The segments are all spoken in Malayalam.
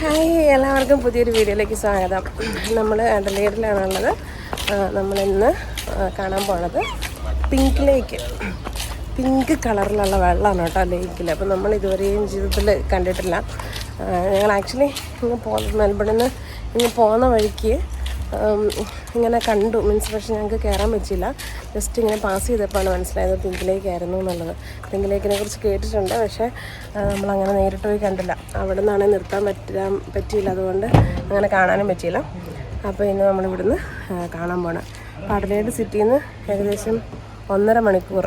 ഹായ് എല്ലാവർക്കും പുതിയൊരു വീഡിയോയിലേക്ക് സ്വാഗതം. നമ്മൾ അഡലേഡിലാണുള്ളത്. നമ്മളിന്ന് കാണാൻ പോണത് പിങ്ക് ലേക്ക് പിങ്ക് കളറിലുള്ള വെള്ളമാണ് കേട്ടോ ലേക്കിൽ അപ്പോൾ നമ്മൾ ഇതുവരെയും ജീവിതത്തിൽ കണ്ടിട്ടില്ല. ഞങ്ങൾ ആക്ച്വലി ഇങ്ങ് പോ മെൽബണിൽ നിന്ന് ഇങ്ങ് പോകുന്ന വഴിക്ക് ഇങ്ങനെ കണ്ടു. മീൻസ് പക്ഷേ ഞങ്ങൾക്ക് കയറാൻ പറ്റിയില്ല. ജസ്റ്റ് ഇങ്ങനെ പാസ് ചെയ്തപ്പോഴാണ് മനസ്സിലായത് പിങ്ക് ആയിരുന്നു എന്നുള്ളത്. പിങ്ക് ലേക്കിനെ കുറിച്ച് കേട്ടിട്ടുണ്ട്. പക്ഷേ നമ്മളങ്ങനെ നേരിട്ട് പോയി കണ്ടില്ല. അവിടെ നിന്നാണ് നിർത്താൻ പറ്റാൻ പറ്റിയില്ല. അതുകൊണ്ട് അങ്ങനെ കാണാനും പറ്റിയില്ല. അപ്പോൾ ഇന്ന് നമ്മളിവിടുന്ന് കാണാൻ പോകണം പാടലേട് സിറ്റിയിൽ നിന്ന് ഏകദേശം ഒന്നര മണിക്കൂർ.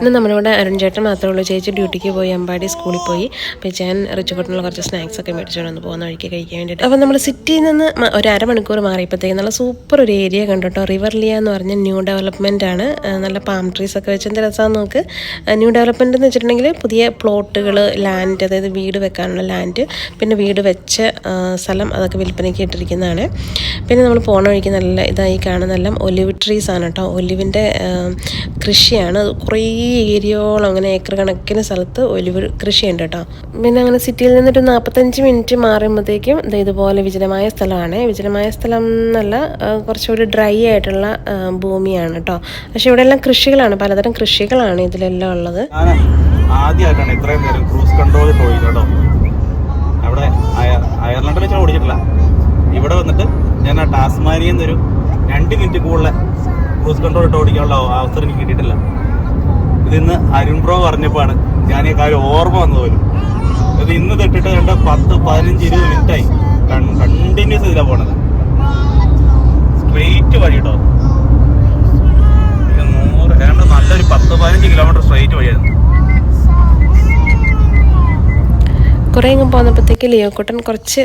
ഇന്ന് നമ്മളിവിടെ അരുൺ ചേട്ടൻ മാത്രമേ ഉള്ളൂ. ചേച്ചി ഡ്യൂട്ടിക്ക് പോയി അമ്പാടി സ്കൂളിൽ പോയി. അപ്പോൾ ഞാൻ റിച്ചുകൊട്ടിനുള്ള കുറച്ച് സ്നാക്സ് ഒക്കെ മേടിച്ചുകൊണ്ട് വന്ന് പോകുന്ന വഴിക്ക് കഴിക്കാൻ വേണ്ടിയിട്ട്. അപ്പോൾ നമ്മൾ സിറ്റിയിൽ നിന്ന് ഒരു അരമണിക്കൂർ മാറിയപ്പോഴത്തേക്ക് നല്ല സൂപ്പർ ഒരു ഏരിയ കണ്ടു കേട്ടോ. റിവർ ലിയ എന്ന് പറഞ്ഞ ന്യൂ ഡെവലപ്മെന്റ് ആണ്. നല്ല പാം ട്രീസ് ഒക്കെ വെച്ച് എന്ത് രസമാണെന്ന് നോക്ക് ന്യൂ ഡെവലപ്മെന്റ് എന്ന് വെച്ചിട്ടുണ്ടെങ്കിൽ പുതിയ പ്ലോട്ടുകൾ ലാൻഡ് അതായത് വീട് വെക്കാനുള്ള ലാൻഡ് പിന്നെ വീട് വെച്ച സ്ഥലം അതൊക്കെ വിൽപ്പനയ്ക്ക് ഇട്ടിരിക്കുന്നതാണ്. പിന്നെ നമ്മൾ പോണ വഴിക്ക് നല്ല ഇതായി കാണുന്നെല്ലാം ഒലിവ് ട്രീസ് ആണ് കേട്ടോ. ഒലിവിന്റെ കൃഷിയാണ്. കുറേ ഏരിയയോളം അങ്ങനെ ഏക്കർ കണക്കിന് സ്ഥലത്ത് ഒലിവ് കൃഷിയുണ്ട് കേട്ടോ. പിന്നെ അങ്ങനെ സിറ്റിയിൽ നിന്നൊരു നാൽപ്പത്തഞ്ച് മിനിറ്റ് മാറുമ്പോഴത്തേക്കും ഇതുപോലെ വിജനമായ സ്ഥലമാണ്. വിജനമായ സ്ഥലം എന്നല്ല കുറച്ചുകൂടി ഡ്രൈ ആയിട്ടുള്ള ഭൂമിയാണ് കേട്ടോ. പക്ഷെ ഇവിടെ എല്ലാം കൃഷികളാണ്. പലതരം കൃഷികളാണ് ഇതിലെല്ലാം ഉള്ളത്. നേരം ക്രൂസ് കൺട്രോൾ അവിടെ അയർലൻഡിൽ ഇവിടെ വന്നിട്ട് ഞാൻ ആ ടാസ്മാനിയിൽ രണ്ട് മിനിറ്റ് കൂടുതൽ ക്രൂസ് കൺട്രോൾ ഇട്ട് ഓടിക്കാനുള്ള അവസരം എനിക്ക് കിട്ടിയിട്ടില്ല. ഇത് ഇന്ന് അരുൺ ബ്രോ പറഞ്ഞപ്പോഴാണ് ഞാൻ ഈ കാര്യം ഓർമ്മ വന്നത് പോലും. ഇത് ഇന്ന് തൊട്ടിട്ട് കണ്ട പത്ത് പതിനഞ്ച് ഇരുപത് മിനിറ്റായി കണ്ടിന്യൂസ് ഇതിലാണ് പോണത്. സ്ട്രെയിറ്റ് വഴി കേട്ടോ നൂറ് ഏതാണ്ട് നല്ലൊരു പത്ത് പതിനഞ്ച് കിലോമീറ്റർ സ്ട്രെയിറ്റ് വഴിയായിരുന്നു. കുറേ ഇങ്ങ് പോന്നപ്പോഴത്തേക്ക് ലിയോക്കുട്ടൻ കുറച്ച്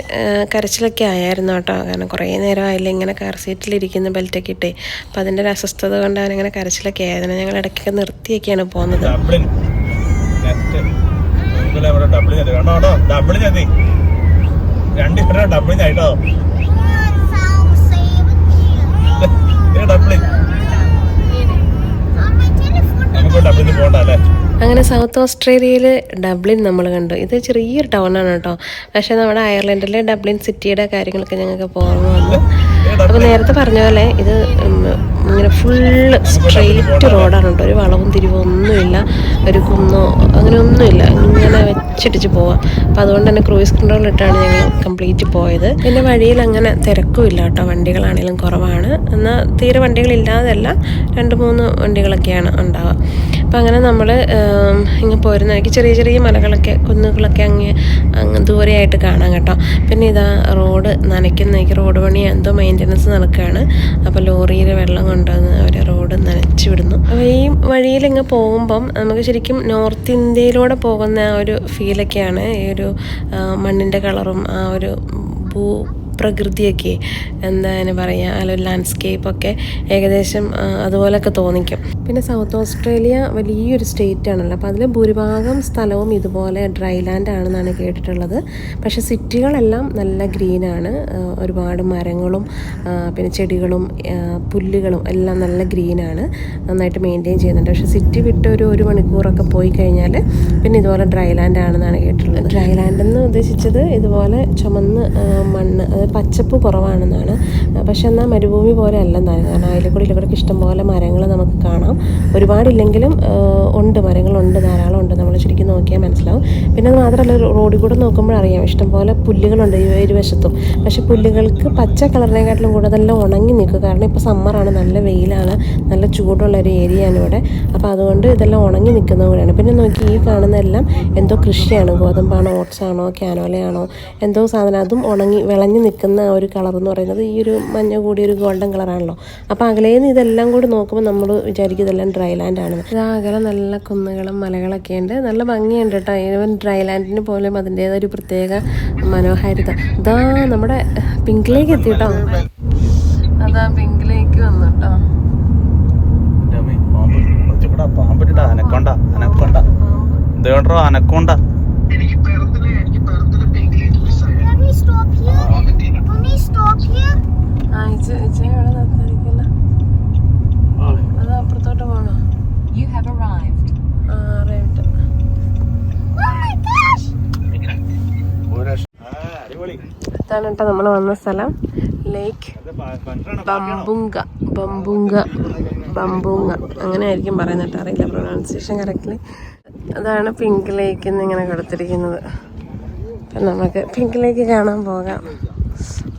കരച്ചിലൊക്കെ ആയായിരുന്നു കേട്ടോ. കാരണം കുറേ നേരം ആയില്ല ഇങ്ങനെ കാർ സീറ്റിലിരിക്കുന്ന ബെൽറ്റൊക്കെ ഇട്ടേ. അപ്പം അതിന്റെ ഒരു അസ്വസ്ഥത കൊണ്ട് അവനിങ്ങനെ കരച്ചിലൊക്കെ ആയിരുന്നു. ഞങ്ങൾ ഇടയ്ക്കൊക്കെ നിർത്തിയൊക്കെയാണ് പോകുന്നത് നമുക്ക് ഡബ്ലിന് പോകണ്ട അല്ലേ? അങ്ങനെ സൗത്ത് ഓസ്ട്രേലിയയിൽ ഡബ്ലിൻ നമ്മൾ കണ്ടു. ഇത് ചെറിയൊരു ടൗൺ ആണ് കേട്ടോ. പക്ഷേ നമ്മുടെ അയർലൻഡിലെ ഡബ്ലിൻ സിറ്റിയുടെ കാര്യങ്ങളൊക്കെ ഞങ്ങൾക്ക് വന്നു. അപ്പോൾ നേരത്തെ പറഞ്ഞ പോലെ ഇത് ഇങ്ങനെ ഫുള്ള് സ്ട്രെയിറ്റ് റോഡാണ് കേട്ടോ. ഒരു വളവും തിരിവും ഒന്നുമില്ല. ഒരു കുന്നോ അങ്ങനെ ഒന്നുമില്ല. ഇങ്ങനെ വെച്ചിടിച്ച് പോവാം. അപ്പം അതുകൊണ്ട് തന്നെ ക്രൂയിസ് കൺട്രോൾ ഇട്ടാണ് ഞങ്ങൾ കംപ്ലീറ്റ് പോയത്. പിന്നെ വഴിയിൽ അങ്ങനെ തിരക്കുമില്ല കേട്ടോ. വണ്ടികളാണെങ്കിലും കുറവാണ്. എന്നാൽ തീരെ വണ്ടികളില്ലാതല്ല രണ്ട് മൂന്ന് വണ്ടികളൊക്കെയാണ് ഉണ്ടാവുക. അപ്പോൾ അങ്ങനെ നമ്മൾ ഇങ്ങനെ പോരുന്ന ചെറിയ ചെറിയ മലകളൊക്കെ കുന്നുകളൊക്കെ അങ്ങ് അങ്ങ് ദൂരെയായിട്ട് കാണാം കേട്ടോ. പിന്നെ ഇതാ റോഡ് നനയ്ക്കുന്നേക്ക് റോഡ് പണി എന്തോ മെയിന്റനൻസ് നടക്കുകയാണ്. അപ്പോൾ ലോറിയിൽ വെള്ളം കൊണ്ടുവന്ന് അവർ റോഡ് നനച്ചു വിടുന്നു. അപ്പോൾ ഈ വഴിയിൽ ഇങ്ങ് പോകുമ്പം നമുക്ക് ശരിക്കും നോർത്ത് ഇന്ത്യയിലൂടെ പോകുന്ന ആ ഒരു ഫീലൊക്കെയാണ് ഈ ഒരു മണ്ണിന്റെ കളറും ആ ഒരു ഭൂ പ്രകൃതിയൊക്കെ എന്താണ് പറയുക ലാൻഡ്സ്കേപ്പ് ലാൻഡ്സ്കേപ്പൊക്കെ ഏകദേശം അതുപോലെയൊക്കെ തോന്നിക്കും. പിന്നെ സൗത്ത് ഓസ്ട്രേലിയ വലിയൊരു സ്റ്റേറ്റ് ആണല്ലോ. അപ്പോൾ അതിൽ ഭൂരിഭാഗം സ്ഥലവും ഇതുപോലെ ഡ്രൈ ലാൻഡ് ആണെന്നാണ് കേട്ടിട്ടുള്ളത്. പക്ഷേ സിറ്റികളെല്ലാം നല്ല ഗ്രീനാണ് ഒരുപാട് മരങ്ങളും പിന്നെ ചെടികളും പുല്ലുകളും എല്ലാം നല്ല ഗ്രീനാണ് നന്നായിട്ട് മെയിന്റെയിൻ ചെയ്യുന്നുണ്ട്. പക്ഷേ സിറ്റി വിട്ട് ഒരു ഒരു മണിക്കൂറൊക്കെ പോയി കഴിഞ്ഞാൽ പിന്നെ ഇതുപോലെ ഡ്രൈ ലാൻഡ് ആണെന്നാണ് കേട്ടിട്ടുള്ളത്. ഡ്രൈ ലാൻഡ് എന്ന് ഉദ്ദേശിച്ചത് ഇതുപോലെ ചുമന്ന് മണ്ണ് പച്ചപ്പ് കുറവാണെന്നാണ്. പക്ഷെ എന്നാൽ മരുഭൂമി പോലെ അല്ലെന്നാണ് കാരണം അതിൽ കൂടി ഇവിടെ ഇഷ്ടംപോലെ മരങ്ങൾ നമുക്ക് കാണാം. ഒരുപാടില്ലെങ്കിലും ഉണ്ട്. മരങ്ങളുണ്ട് ധാരാളം ഉണ്ട് നമ്മൾ ശരിക്കും നോക്കിയാൽ മനസ്സിലാവും. പിന്നെ മാത്രമല്ല റോഡിൽ കൂടെ നോക്കുമ്പോൾ അറിയാം ഇഷ്ടംപോലെ പുല്ലുകളുണ്ട് ഇരുവശത്തും പക്ഷെ പുല്ലുകൾക്ക് പച്ച കളറിനെക്കാട്ടിലും കൂടെ അതെല്ലാം ഉണങ്ങി നിൽക്കും. കാരണം ഇപ്പോൾ സമ്മറാണ് നല്ല വെയിലാണ് നല്ല ചൂടുള്ള ഒരു ഏരിയയാണ് ഇവിടെ. അപ്പോൾ അതുകൊണ്ട് ഇതെല്ലാം ഉണങ്ങി നിൽക്കുന്നത് കൂടെയാണ്. പിന്നെ നോക്കി ഈ കാണുന്നതെല്ലാം എന്തോ കൃഷിയാണ്. ഗോതമ്പാണോ ഓട്സാണോ ക്യാനോലയാണോ എന്തോ സാധനം. അതും ഉണങ്ങി വിളഞ്ഞു നിൽക്കുന്ന ആ ഒരു കളർ എന്ന് പറയുന്നത് ഈ ഒരു മഞ്ഞ കൂടിയ ഒരു ഗോൾഡൻ കളറാണല്ലോ അപ്പോൾ അകലേന്ന് ഇതെല്ലാം കൂടി നോക്കുമ്പോൾ നമ്മൾ വിചാരിക്കും ഇതെല്ലാം ഡ്രൈ ലാൻഡ് ആണ്. ഇതാ അകലെ നല്ല കുന്നുകളും മലകളൊക്കെ ഉണ്ട്. നല്ല ഭംഗിയുണ്ട് കേട്ടോ ഈവൻ ഡ്രൈ ലാൻഡിന് പോലും അതിന്റേതായ ഒരു പ്രത്യേക മനോഹാരിത. ഇതാ നമ്മുടെ പിങ്കിലേക്ക് എത്തി കേട്ടോ അതാ പിങ്കിലേക്ക് വന്നു കേട്ടോ പാമ്പിട്ടിട്ട അനക്കൊണ്ട. അനക്കൊണ്ട. ഇതേണ്ടോ? അനക്കൊണ്ട. അത് അപ്പുറത്തോട്ട്. ആ Oh ഇതാണ് കേട്ടോ നമ്മൾ വന്ന സ്ഥലം ലേക്ക്? ബംബുങ്ക ബംബുങ്ക ബംബുങ്ക. അങ്ങനെ ആയിരിക്കും പറയുന്നത് അറിയില്ല പ്രൊനൗൺസിയേഷൻ കറക്റ്റ്ലി അതാണ് പിങ്ക് ലേക്ക് എന്ന് ഇങ്ങനെ കൊടുത്തിരിക്കുന്നത്. അപ്പം നമുക്ക് പിങ്ക് ലേക്ക് കാണാൻ പോകാം.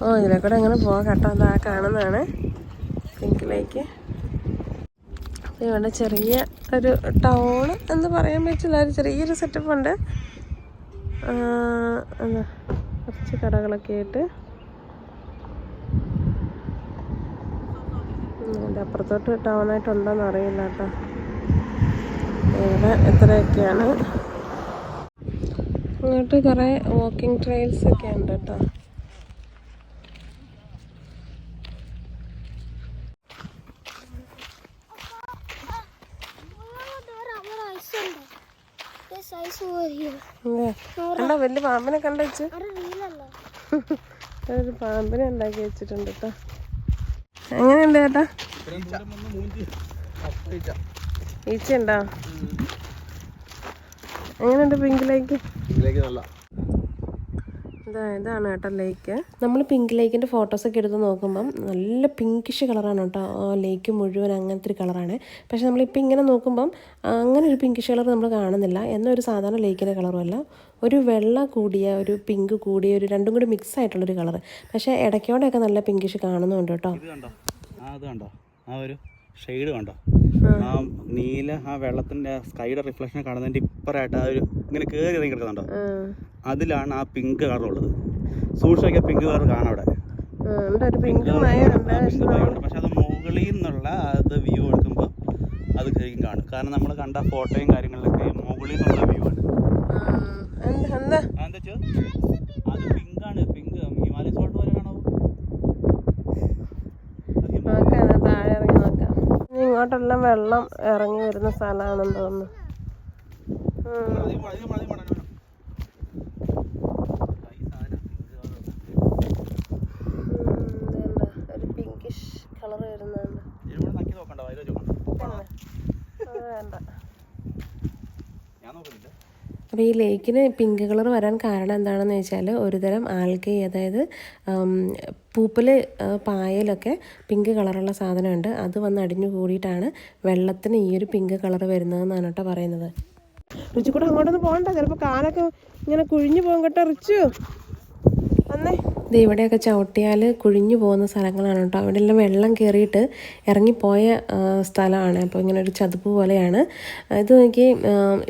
ഓ ഇതിലെ കൂടെ അങ്ങനെ പോകാം അതാ കാണുന്നതാണ്. പിങ്കിലേക്ക്. ഇവിടെ ചെറിയ ഒരു ടൗൺ എന്ന് പറയാൻ പറ്റില്ല. ഒരു ചെറിയൊരു സെറ്റപ്പ് ഉണ്ട്. കുറച്ച് കടകളൊക്കെ ആയിട്ട്. അതിന്റെ അപ്പുറത്തോട്ട് ടൗണായിട്ടുണ്ടോയെന്ന് അറിയില്ല കേട്ടോ. ഇവിടെ എത്രയൊക്കെയാണ്? ഇങ്ങോട്ട് കുറേ വാക്കിംഗ് ട്രെയിൽസ് ഒക്കെ ഉണ്ട് കേട്ടോ. കണ്ടോ? വലിയ പാമ്പിനെ കണ്ടു. ഒരു പാമ്പിനെ ഉണ്ടാക്കി വെച്ചിട്ടുണ്ട് കേട്ടോ എങ്ങനെയുണ്ട് ചേട്ടാ. ഈച്ച ഉണ്ടോ എങ്ങനെയുണ്ട് പിങ്കിലേക്ക്? നല്ല ഇതാ ഇതാണ് കേട്ടോ ലേക്ക്. നമ്മൾ പിങ്ക് ലേക്കിന്റെ ഫോട്ടോസൊക്കെ എടുത്ത് നോക്കുമ്പം നല്ല പിങ്കിഷ് കളറാണ് കേട്ടോ. ആ ലേക്ക് മുഴുവൻ അങ്ങനത്തെ ഒരു കളറാണ് പക്ഷേ നമ്മളിപ്പോൾ ഇങ്ങനെ നോക്കുമ്പം അങ്ങനെ ഒരു പിങ്കിഷ് കളർ നമ്മൾ കാണുന്നില്ല. എന്നൊരു ഒരു സാധാരണ ലേക്കിന്റെ കളറും അല്ല. ഒരു വെള്ള കൂടിയ ഒരു പിങ്ക് കൂടിയ ഒരു രണ്ടും കൂടി മിക്സ് ആയിട്ടുള്ളൊരു കളർ പക്ഷേ ഇടയ്ക്കോടെയൊക്കെ നല്ല പിങ്കിഷ് കാണുന്നുണ്ട് കേട്ടോ. ഇത് കണ്ടോ? ആ അത് കണ്ടോ? ആ ഒരു ഷെയ്ഡ് കണ്ടോ? ആ. നീല ആ വെള്ളത്തിന്റെ സ്കൈയുടെ റിഫ്ലക്ഷൻ കാണുന്നതിന്റെ ഇപ്പറായിട്ട് ആ ഒരു ഇങ്ങനെ കേറി ഇറങ്ങി കിടക്കുന്നുണ്ടോ? അതിലാണ് ആ പിങ്ക് കളർ ഉള്ളത്. സൂക്ഷിച്ചൊക്കെ പിങ്ക് കളർ കാണാം അവിടെ. പിങ്ക് മയമുണ്ട് പക്ഷെ അത് മുകളിൽ നിന്നുള്ള അത് വ്യൂ എടുക്കുമ്പോൾ അത് ശരിക്കും കാണും. കാരണം നമ്മൾ കണ്ട ഫോട്ടോയും കാര്യങ്ങളിലൊക്കെ മുകളിൽ നിന്നുള്ള വ്യൂ ആണ്. അത് പിങ്ക് ആണ്. പിങ്ക് ഹിമാലയ സോൾട്ട് പോലെ കാണാവൂ. ഇങ്ങോട്ടെല്ലാം വെള്ളം ഇറങ്ങി വരുന്ന സ്ഥലമാണെന്ന് തോന്നുന്നു ഉം. അധികം മഴ, അധികം മഴ, അധികം മഴ, അധികം മഴ. ഈ സാധനം pink colour ആണ്. ഉം, ഇതുണ്ട്. ഒരു പിങ്കിഷ് കളർ വരുന്നുണ്ട് ഇവിടെ നക്കി നോക്കണ്ട വയലോ ചോക്കണ്ട അത് വേണ്ട ഞാൻ നോക്കുന്നില്ല അപ്പോൾ ഈ ലേക്കിന് പിങ്ക് കളർ വരാൻ കാരണം എന്താണെന്ന് വെച്ചാൽ ഒരുതരം ആൽഗെ അതായത് പൂപ്പൽ പായലൊക്കെ പിങ്ക് കളറുള്ള സാധനമുണ്ട്. അത് വന്ന് അടിഞ്ഞു കൂടിയിട്ടാണ് വെള്ളത്തിന് ഈ ഒരു പിങ്ക് കളർ വരുന്നതെന്നാണ് കേട്ടോ പറയുന്നത്. റിച്ചു കൂടെ അങ്ങോട്ടൊന്നും പോകണ്ട. ചിലപ്പോൾ കാലൊക്കെ ഇങ്ങനെ കുഴിഞ്ഞു പോകും കേട്ടോ റിച്ചു. ഇത് ഇവിടെയൊക്കെ ചവിട്ടിയാൽ കുഴിഞ്ഞു പോകുന്ന സ്ഥലങ്ങളാണ് കേട്ടോ. അവിടെ എല്ലാം വെള്ളം കയറിയിട്ട് ഇറങ്ങിപ്പോയ സ്ഥലമാണ്. അപ്പോൾ ഇങ്ങനെ ഒരു ചതുപ്പ് പോലെയാണ്. ഇത് നോക്കി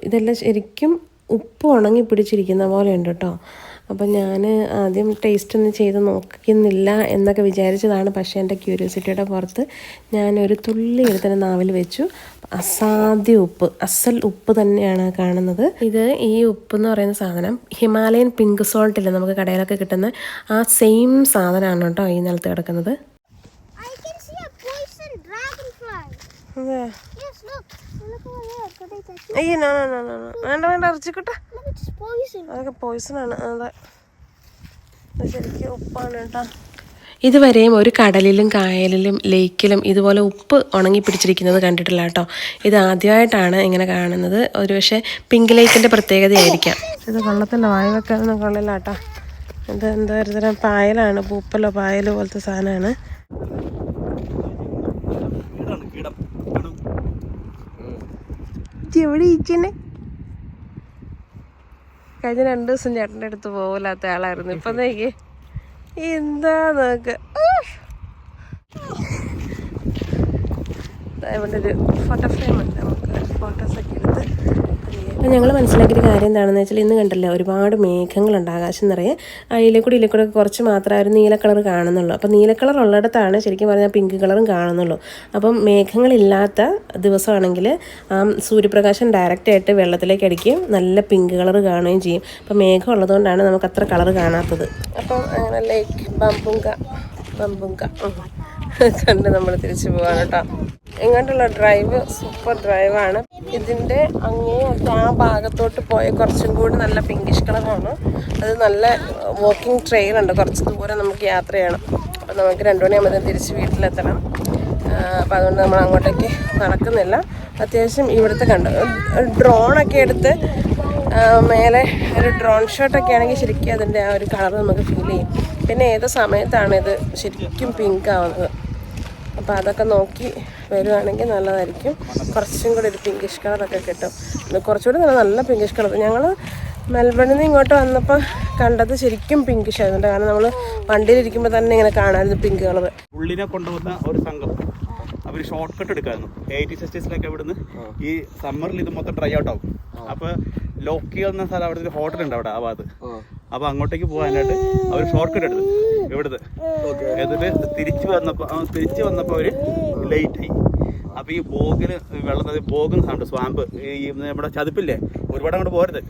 ഇതെല്ലാം ശരിക്കും ഉപ്പ് ഉണങ്ങി പിടിച്ചിരിക്കുന്ന പോലെ ഉണ്ട് കേട്ടോ. അപ്പം ഞാൻ ആദ്യം ടേസ്റ്റ് ഒന്നും ചെയ്ത് നോക്കുന്നില്ല എന്നൊക്കെ വിചാരിച്ചതാണ്. പക്ഷേ എന്റെ ക്യൂരിയോസിറ്റിയുടെ പുറത്ത് ഞാൻ ഒരു തുള്ളി എടുത്തിന് നാവിൽ വെച്ചു. അസാധ്യ ഉപ്പ് അസൽ ഉപ്പ് തന്നെയാണ് കാണുന്നത്. ഇത് ഈ ഉപ്പ് എന്ന് പറയുന്ന സാധനം ഹിമാലയൻ പിങ്ക് സോൾട്ട് ഇല്ല നമുക്ക് കടയിലൊക്കെ കിട്ടുന്ന ആ സെയിം സാധനമാണ് കേട്ടോ ഈ നിലത്ത് കിടക്കുന്നത്. Yes, look. അയ്യോ നോ നോ നോ നോ. വേണ്ട വേണ്ട ഇറച്ചിക്കട്ടെ. അതൊക്കെ പോയിസൺ ആണ്. അതെ. ശരിക്കും ഉപ്പാണ് കേട്ടോ. ഇതുവരെയും ഒരു കടലിലും കായലിലും ലേക്കിലും ഇതുപോലെ ഉപ്പ് ഉണങ്ങി പിടിച്ചിരിക്കുന്നത് കണ്ടിട്ടില്ല കേട്ടോ. ഇത് ആദ്യമായിട്ടാണ് ഇങ്ങനെ കാണുന്നത്. ഒരു പക്ഷേ പിങ്ക് ലേക്കിന്റെ പ്രത്യേകതയായിരിക്കാം. ഇത് വെള്ളത്തിന്റെ വായ വെക്കാനൊന്നും കൊള്ളില്ല കേട്ടോ. ഇത് എന്താ ഒരു തരം പായലാണ് പൂപ്പലോ പായലോ പോലത്തെ സാധനമാണ് കീടാണ് കീടം കീടം. എവിടെ ഈച്ചനെ കഴിഞ്ഞ രണ്ട് ദിവസം ചേട്ടന്റെ അടുത്ത് പോകില്ലാത്ത ആളായിരുന്നു. ഇപ്പൊ നോക്കി എന്താ നോക്ക്? ഫോട്ടോ ഫ്രെയിം ഉണ്ട്. നമുക്ക് ഫോട്ടോസൊക്കെ എടുത്ത് അപ്പം ഞങ്ങൾ മനസ്സിലാക്കിയ കാര്യം എന്താണെന്ന് വെച്ചാൽ ഇന്ന് കണ്ടല്ലോ ഒരുപാട് മേഘങ്ങളുണ്ട് ആകാശം നിറയെ. അതിലേക്കൂടി കൂടെ കുറച്ച് മാത്രമേ ഒരു നീല കളർ കാണുന്നുള്ളൂ. അപ്പം നീല കളർ ഉള്ളിടത്താണ് ശരിക്കും പറഞ്ഞാൽ പിങ്ക് കളറും കാണുന്നുള്ളൂ. അപ്പം മേഘങ്ങളില്ലാത്ത ദിവസമാണെങ്കിൽ ആ സൂര്യപ്രകാശം ഡയറക്റ്റായിട്ട് വെള്ളത്തിലേക്ക് അടിക്കുകയും നല്ല പിങ്ക് കളർ കാണുകയും ചെയ്യും. അപ്പം മേഘം ഉള്ളതുകൊണ്ടാണ് നമുക്ക് അത്ര കളർ കാണാത്തത്. അപ്പം അങ്ങനെ ലൈക്ക് ബമ്പുങ്ക ഉം. കണ്ട് നമ്മൾ തിരിച്ചു പോവാണ് കേട്ടോ. ഇങ്ങോട്ടുള്ള ഡ്രൈവ് സൂപ്പർ ഡ്രൈവാണ് ഇതിന്റെ അങ്ങേ ആ ഭാഗത്തോട്ട് പോയ കുറച്ചും കൂടി നല്ല പിങ്കിഷ് കളറാണ് അത് നല്ല വാക്കിംഗ് ട്രെയിൽ ഉണ്ട്. കുറച്ച് ദൂരം നമുക്ക് യാത്ര ചെയ്യണം. അപ്പം നമുക്ക് രണ്ടു മണിയാകുമ്പോൾ തിരിച്ച് വീട്ടിലെത്തണം. അപ്പം അതുകൊണ്ട് നമ്മൾ അങ്ങോട്ടേക്ക് നടക്കുന്നില്ല. അത്യാവശ്യം ഇവിടുത്തെ കണ്ടു ഡ്രോണൊക്കെ എടുത്ത് മേലെ ഒരു ഡ്രോൺ ഷോട്ടൊക്കെ ആണെങ്കിൽ ശരിക്കും അതിന്റെ ആ ഒരു കളർ നമുക്ക് ഫീൽ ചെയ്യും. പിന്നെ ഏത് സമയത്താണ് ഇത് ശരിക്കും പിങ്ക് ആവുന്നത്. അപ്പോൾ അതൊക്കെ നോക്കി വരുവാണെങ്കിൽ നല്ലതായിരിക്കും. കുറച്ചും കൂടി ഒരു പിങ്കിഷ് കളറൊക്കെ കിട്ടും. കുറച്ചുകൂടി നല്ല നല്ല പിങ്കിഷ് കളർ ഞങ്ങൾ മെൽബണിൽ നിന്ന് ഇങ്ങോട്ട് വന്നപ്പോൾ കണ്ടത് ശരിക്കും പിങ്കിഷ് ആയിരുന്നു. കാരണം നമ്മൾ വണ്ടിയിലിരിക്കുമ്പോൾ തന്നെ ഇങ്ങനെ കാണാമായിരുന്നു പിങ്ക് കളർ ഉള്ളിനെ കൊണ്ടുവന്ന ഒരു സംഘം. അവർ ഷോർട്ട് കട്ട് എടുക്കായിരുന്നു എയ്റ്റി സിക്സ്റ്റീസിലൊക്കെ ഇവിടുന്ന് ഈ സമ്മറിൽ ഇത് മൊത്തം ഡ്രൈ ഔട്ട് ആവും. അപ്പോൾ ലോക്കി എന്ന സ്ഥലം അവിടെ ഒരു ഹോട്ടൽ ഉണ്ട് അവിടെ ആ ഭാഗത്ത്. അപ്പൊ അങ്ങോട്ടേക്ക് പോകാനായിട്ട് അവർ ഷോർട്ട് കട്ട് എടുത്തു ഇവിടുത്തെ എന്നിട്ട് തിരിച്ചു വന്നപ്പോ തിരിച്ചു വന്നപ്പോ അവർ ലേറ്റ് ആയി. അപ്പൊ ഈ ബോഗിന് വെള്ളം ബോഗും സൗണ്ട് സ്വാമ്പ്. ഈ നമ്മുടെ ചതുപ്പില്ലേ? ഒരുപാട് അങ്ങോട്ട് പോരുത്.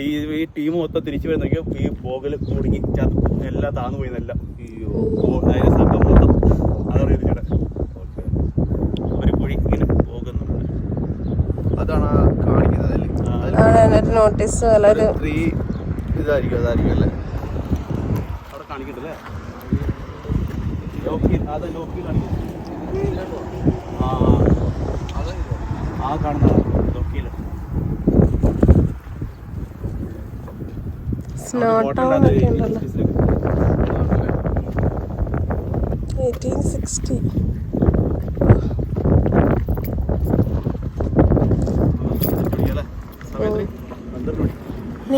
ഈ ഈ ടീം മൊത്തം തിരിച്ചു വരുന്നെങ്കിൽ ഈ ബോഗിൽ കുടുങ്ങി ചതുപ്പ് എല്ലാം താന്നു പോയി എല്ലാം അതിന്റെ സംഘം മൊത്തം. അതറിയിച്ചിട്ട് ഒരു കുഴി ഇങ്ങനെ പോകുന്നുണ്ട്. അതാണ് ആ. കാണിക്കുന്നത് നോട്ടീസ് ത്രീ ഇതായിരിക്കും അതായിരിക്കും അല്ലേ? അവിടെ കാണിക്കണ്ടല്ലേ ലോക്കി അത് ലോക്കി കാണിക്കും. ആ ആ. കാണുന്നതാണ് ലോക്കിയിൽ. സ്നോ ടൗൺ ഒക്കെ ഉണ്ടല്ലോ. എയ്റ്റീൻ സിക്സ്റ്റി സമയത്ത് പന്ത്രണ്ട് മണി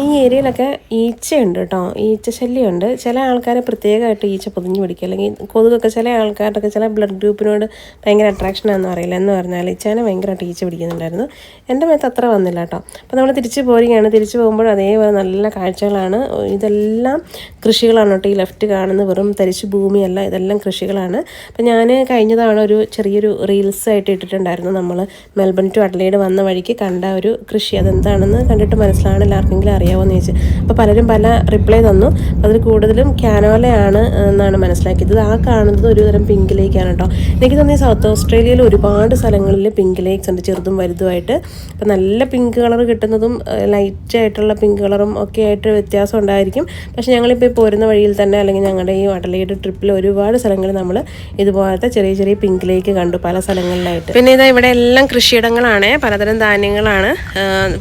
ഈ ഏരിയയിലൊക്കെ ഈച്ചയുണ്ട് കേട്ടോ. ഈച്ച ശല്യമുണ്ട്. ചില ആൾക്കാർ പ്രത്യേകമായിട്ട് ഈച്ച പൊതിഞ്ഞു പിടിക്കുക അല്ലെങ്കിൽ കൊതുകൊക്കെ ചില ആൾക്കാരുടെയൊക്കെ ചില ബ്ലഡ് ഗ്രൂപ്പിനോട് ഭയങ്കര അട്രാക്ഷൻ ആണെന്ന് അറിയില്ല. എന്ന് പറഞ്ഞാൽ ഈച്ചാനെ ഭയങ്കരമായിട്ട് ഈച്ച പിടിക്കുന്നുണ്ടായിരുന്നു. എന്റെ മേത്ത് അത്ര വന്നില്ല കേട്ടോ. അപ്പോൾ നമ്മൾ തിരിച്ച് പോരുകയാണ്. തിരിച്ച് പോകുമ്പോൾ അതേപോലെ നല്ല കാഴ്ചകളാണ്. ഇതെല്ലാം കൃഷികളാണ് കേട്ടോ. ഈ ലെഫ്റ്റ് കാണുന്ന വെറും തരിച്ചു ഭൂമിയല്ല. ഇതെല്ലാം കൃഷികളാണ്. അപ്പോൾ ഞാൻ കഴിഞ്ഞ തവണ ഒരു ചെറിയൊരു റീൽസ് ആയിട്ട് ഇട്ടിട്ടുണ്ടായിരുന്നു. നമ്മൾ മെൽബൺ ടു അഡ്ലൈഡ് വന്ന വഴിക്ക് കണ്ട ഒരു കൃഷി. അതെന്താണെന്ന് കണ്ടിട്ട് മനസ്സിലാണ് എല്ലാവർക്കെങ്കിലും ആർക്കെങ്കിലും അറിയാമോയെന്ന് ചോദിച്ചു അപ്പോൾ പലരും പല റിപ്ലൈ തന്നു. അതിൽ കൂടുതലും ക്യാനോലയാണ് എന്നാണ് മനസ്സിലാക്കിയത്. ആ കാണുന്നത് ഒരു തരം പിങ്ക് ലേക്കാണ് കേട്ടോ എനിക്ക് തോന്നി സൗത്ത് ഓസ്ട്രേലിയയിൽ ഒരുപാട് സ്ഥലങ്ങളിൽ പിങ്ക് ലേക്സ് ഉണ്ട് ചെറുതും വലുതുമായിട്ട്. അപ്പോൾ നല്ല പിങ്ക് കളർ കിട്ടുന്നതും ലൈറ്റ് ആയിട്ടുള്ള പിങ്ക് കളറും ഒക്കെ ആയിട്ട് വ്യത്യാസം ഉണ്ടായിരിക്കും. പക്ഷേ ഞങ്ങളിപ്പോൾ പോരുന്ന വഴിയിൽ തന്നെ അല്ലെങ്കിൽ ഞങ്ങളുടെ ഈ വടലയുടെ ട്രിപ്പിൽ ഒരുപാട് സ്ഥലങ്ങളിൽ നമ്മൾ ഇതുപോലത്തെ ചെറിയ ചെറിയ പിങ്ക് ലേക്ക് കണ്ടു പല സ്ഥലങ്ങളിലായിട്ട്. പിന്നെ ഇതാ ഇവിടെ എല്ലാം കൃഷിയിടങ്ങളാണ് പലതരം ധാന്യങ്ങളാണ്.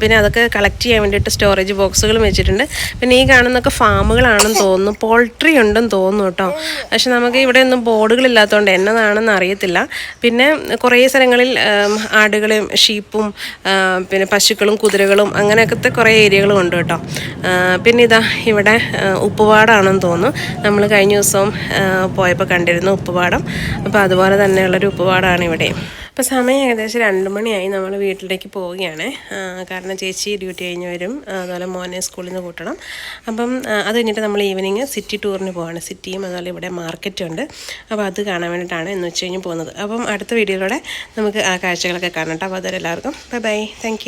പിന്നെ അതൊക്കെ കളക്ട് ചെയ്യാൻ വേണ്ടിയിട്ട് സ്റ്റോറേജ് ബോക്സുകളും വെച്ചിട്ടുണ്ട്. പിന്നെ ഈ കാണുന്നൊക്കെ ഫാമുകളാണെന്ന് തോന്നുന്നു. പോൾട്രി ഉണ്ടെന്ന് തോന്നുന്നു കേട്ടോ. പക്ഷെ നമുക്ക് ഇവിടെ ഒന്നും ബോർഡുകളില്ലാത്തതുകൊണ്ട് എന്നതാണെന്ന് അറിയത്തില്ല. പിന്നെ കുറേ സ്ഥലങ്ങളിൽ ആടുകളും ഷീപ്പും പിന്നെ പശുക്കളും കുതിരകളും അങ്ങനെയൊക്കെ കുറേ ഏരിയകളും ഉണ്ട് കേട്ടോ. പിന്നെ ഇതാ ഇവിടെ ഉപ്പുപാടാണെന്ന് തോന്നുന്നു. നമ്മൾ കഴിഞ്ഞ ദിവസം പോയപ്പോൾ കണ്ടിരുന്നു ഉപ്പുപാടം. അപ്പോൾ അതുപോലെ തന്നെയുള്ളൊരു ഉപ്പുപാടാണ് ഇവിടെ. അപ്പോൾ സമയം ഏകദേശം രണ്ട് മണിയായി നമ്മൾ വീട്ടിലേക്ക് പോവുകയാണ്. കാരണം ചേച്ചി ഡ്യൂട്ടി കഴിഞ്ഞ് വരും. അതുപോലെ മോനെ സ്കൂളിൽ നിന്ന് കൂട്ടണം. അപ്പം അത് കഴിഞ്ഞിട്ട് നമ്മൾ ഈവനിങ് സിറ്റി ടൂറിന് പോവാണ്. സിറ്റിയും അതുപോലെ ഇവിടെ മാർക്കറ്റും ഉണ്ട്. അപ്പോൾ അത് കാണാൻ വേണ്ടിയിട്ടാണ് എന്ന് ഉച്ച കഴിഞ്ഞ് പോകുന്നത്. അപ്പം അടുത്ത വീഡിയോയിലൂടെ നമുക്ക് ആ കാഴ്ചകളൊക്കെ കാണാം കേട്ടോ. അപ്പോൾ അതുവരെ എല്ലാവർക്കും ബൈ ബൈ. താങ്ക്